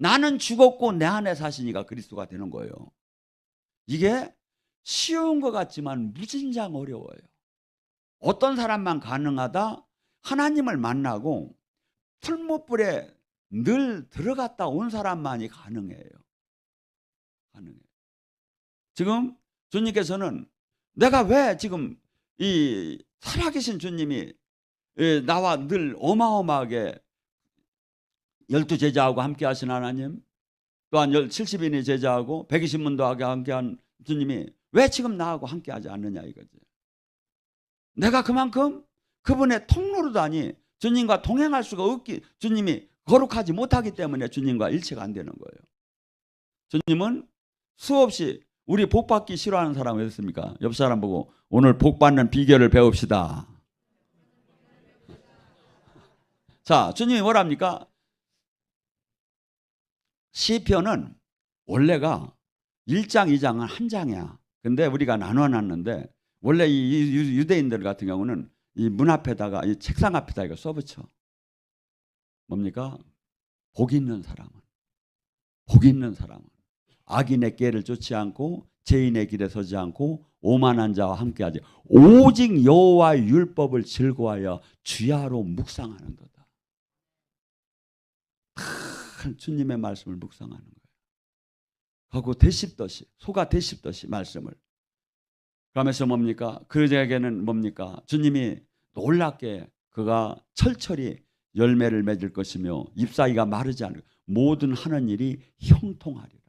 나는 죽었고 내 안에 사시니가 그리스도가 되는 거예요. 이게 쉬운 것 같지만 무진장 어려워요. 어떤 사람만 가능하다? 하나님을 만나고 풀무불에 늘 들어갔다 온 사람만이 가능해요. 가능해요. 지금 주님께서는 내가 왜 지금 이 살아계신 주님이 예, 나와 늘 어마어마하게 열두 제자하고 함께 하신 하나님 또한 70인의 제자하고 120문 더하게 함께한 주님이 왜 지금 나하고 함께 하지 않느냐 이거지. 내가 그만큼 그분의 통로로도 아니 주님과 동행할 수가 없기 주님이 거룩하지 못하기 때문에 주님과 일치가 안 되는 거예요. 주님은 수없이 우리 복 받기 싫어하는 사람 왜 있습니까? 옆 사람 보고 오늘 복 받는 비결을 배웁시다. 자, 주님이 뭐랍니까? 시편은 원래가 1장, 2장은 한 장이야. 근데 우리가 나눠 놨는데 원래 이 유- 유대인들 같은 경우는 이 문 앞에다가 이 책상 앞에다 이거 써붙여. 뭡니까? 복 있는 사람은 복 있는 사람은 악인의 깨를 쫓지 않고 죄인의 길에 서지 않고 오만한 자와 함께하지 오직 여호와 의 율법을 즐거워하여 주야로 묵상하는도다. 큰 주님의 말씀을 묵상하는 거예요. 하고 대십듯이 소가 대십듯이 말씀을 그러면서 뭡니까? 그에게는 뭡니까? 주님이 놀랍게 그가 철철이 열매를 맺을 것이며 잎사귀가 마르지 않을 모든 하는 일이 형통하리라.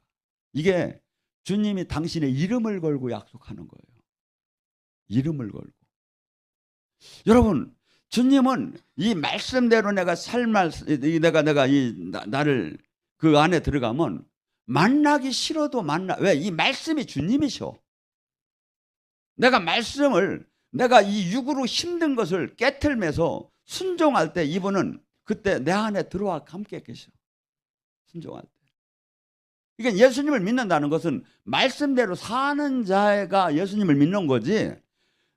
이게 주님이 당신의 이름을 걸고 약속하는 거예요. 이름을 걸고. 여러분, 주님은 이 말씀대로 내가 살말 내가 내가 이 나- 나를 그 안에 들어가면 만나기 싫어도 만나. 왜? 이 말씀이 주님이셔. 내가 말씀을 내가 이 육으로 힘든 것을 깨틀면서 순종할 때 이분은 그때 내 안에 들어와 함께 계셔. 순종할 때. 이게 예수님을 믿는다는 것은 말씀대로 사는 자가 예수님을 믿는 거지.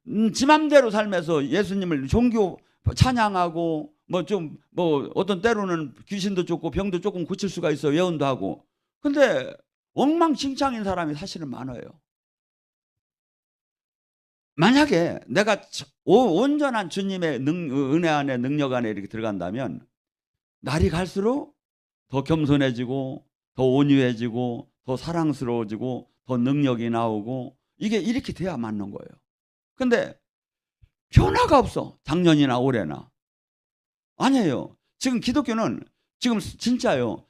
음, 지 맘대로 살면서 예수님을 종교 찬양하고 뭐좀뭐 어떤 때로는 귀신도 쫓고 병도 조금 고칠 수가 있어 예언도 하고. 근데 엉망진창인 사람이 사실은 많아요. 만약에 내가 온전한 주님의 능, 은혜 안에 능력 안에 이렇게 들어간다면 날이 갈수록 더 겸손해지고 더 온유해지고 더 사랑스러워지고 더 능력이 나오고 이게 이렇게 돼야 맞는 거예요. 근데 변화가 없어. 작년이나 올해나. 아니에요. 지금 기독교는 지금 진짜요.